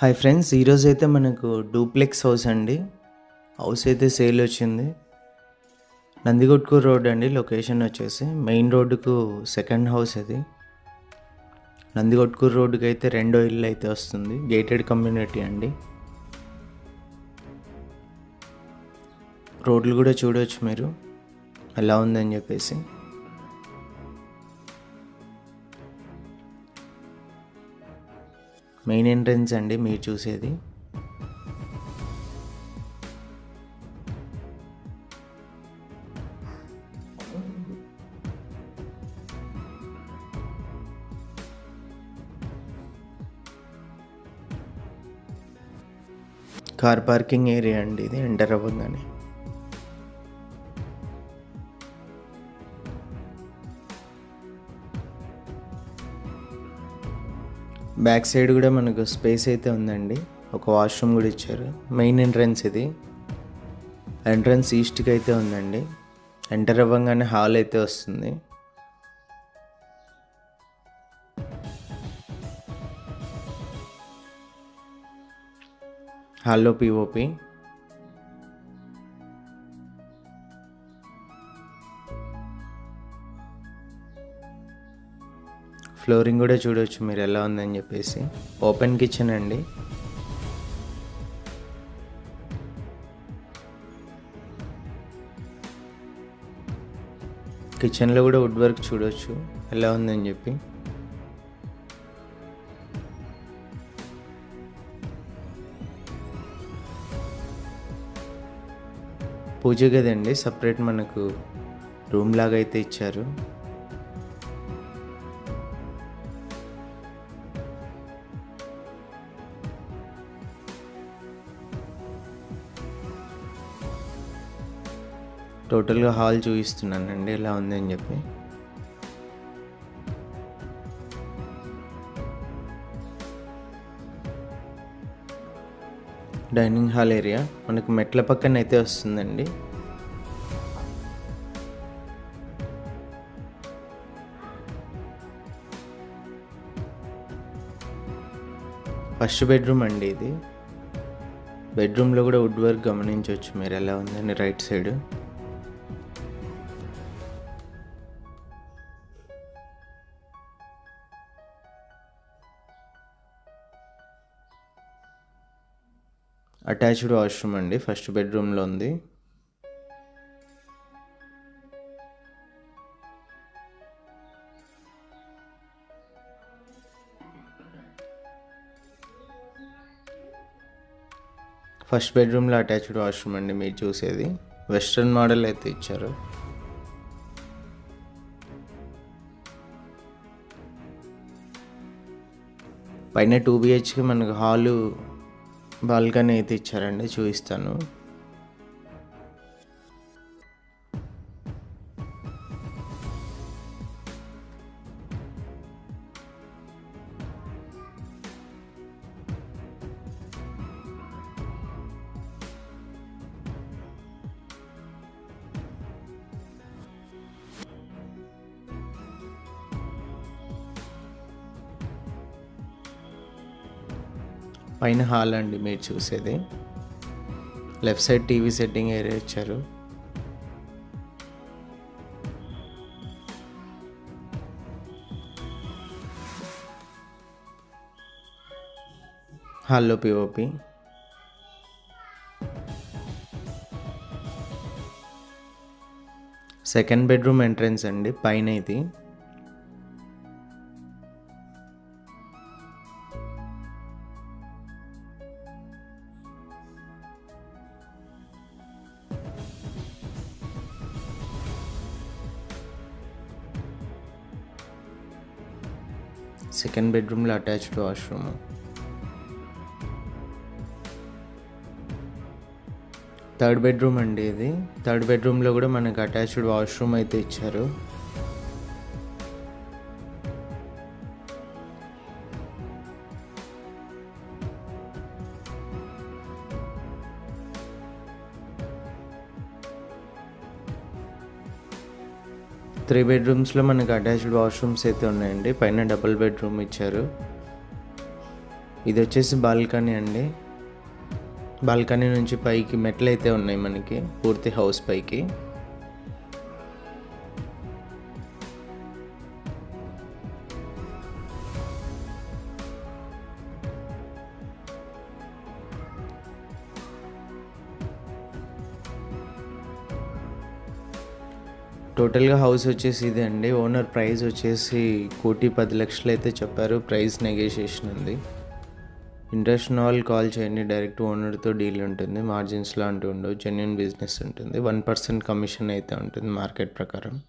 Hi friends ఈరోజు అయితే మనకు డూప్లెక్స్ హౌస్ అండి. హౌస్ అయితే సేల్ వచ్చింది. నందికొట్కూరు రోడ్ అండి లొకేషన్ వచ్చేసి మెయిన్ రోడ్డుకు సెకండ్ హౌస్ అది. నందికొట్కూరు రోడ్డుకి అయితే రెండో ఇల్లు అయితే వస్తుంది గేటెడ్ కమ్యూనిటీ అండి. రోడ్లు కూడా చూడవచ్చు మీరు ఎలా ఉందని చెప్పేసి. మెయిన్ ఎంట్రన్స్ అండి మీరు చూసేది. కార్ పార్కింగ్ ఏరియా అండి ఇది ఎంటర్ అవ్వగానే బ్యాక్ సైడ్ కూడా మనకు స్పేస్ అయితే ఉందండి. ఒక వాష్రూమ్ కూడా ఇచ్చారు. మెయిన్ ఎంట్రన్స్ ఇది. ఎంట్రన్స్ ఈస్ట్కి అయితే ఉందండి. ఎంటర్ అవ్వగానే హాల్ అయితే వస్తుంది. హాల్లో పిఓపి ఫ్లోరింగ్ కూడా చూడవచ్చు మీరు ఎలా ఉందని చెప్పేసి. ఓపెన్ కిచెన్ అండి. కిచెన్లో కూడా వుడ్ వర్క్ చూడవచ్చు ఎలా ఉందని చెప్పి. పూజ గదండి సపరేట్ మనకు రూమ్ లాగా అయితే ఇచ్చారు. టోటల్గా హాల్ చూపిస్తున్నానండి ఎలా ఉందని చెప్పి. డైనింగ్ హాల్ ఏరియా మనకు మెట్ల పక్కన అయితే వస్తుందండి. ఫస్ట్ బెడ్రూమ్ అండి ఇది. బెడ్రూమ్లో కూడా వుడ్ వర్క్ గమనించవచ్చు మీరు ఎలా ఉందని రైట్ సైడ్. అటాచ్డ్ వాష్రూమ్ అండి ఫస్ట్ బెడ్రూమ్లో ఉంది. ఫస్ట్ బెడ్రూమ్లో అటాచ్డ్ వాష్రూమ్ అండి మీరు చూసేది. వెస్ట్రన్ మోడల్ అయితే ఇచ్చారు. పైన టూ బిహెచ్కి మనకు హాలు బాల్కనీ అయితే ఇచ్చారండి చూపిస్తాను. పైన హాల్ అండి మీరు చూసేది. Left side TV setting area ఇచ్చారు. హాల్లో పిఓపి సెకండ్ బెడ్రూమ్ ఎంట్రన్స్ అండి పైన ఇది. సెకండ్ బెడ్రూమ్లో అటాచ్డ్ వాష్రూమ్. థర్డ్ బెడ్రూమ్ అండి ఇది. థర్డ్ బెడ్రూమ్లో కూడా మనకు అటాచ్డ్ వాష్రూమ్ అయితే ఇచ్చారు. త్రీ బెడ్రూమ్స్లో మనకి అటాచ్డ్ వాష్రూమ్స్ అయితే ఉన్నాయండి. పైన డబుల్ బెడ్రూమ్ ఇచ్చారు. ఇది వచ్చేసి బాల్కనీ అండి. బాల్కనీ నుంచి పైకి మెట్లు అయితే ఉన్నాయి మనకి. పూర్తి హౌస్ పైకి. టోటల్గా హౌస్ వచ్చేసి ఇదే అండి. ఓనర్ ప్రైస్ వచ్చేసి కోటి పది లక్షలు అయితే చెప్పారు. ప్రైస్ నెగోషియేషన్ ఉంది. ఇంట్రెస్ట్ ఆల్ కాల్ చేయండి. డైరెక్ట్ ఓనర్తో డీల్ ఉంటుంది. మార్జిన్స్ లాంటివి ఉండవు. జెన్యున్ బిజినెస్ ఉంటుంది. వన్ పర్సెంట్ కమిషన్ అయితే ఉంటుంది మార్కెట్ ప్రకారం.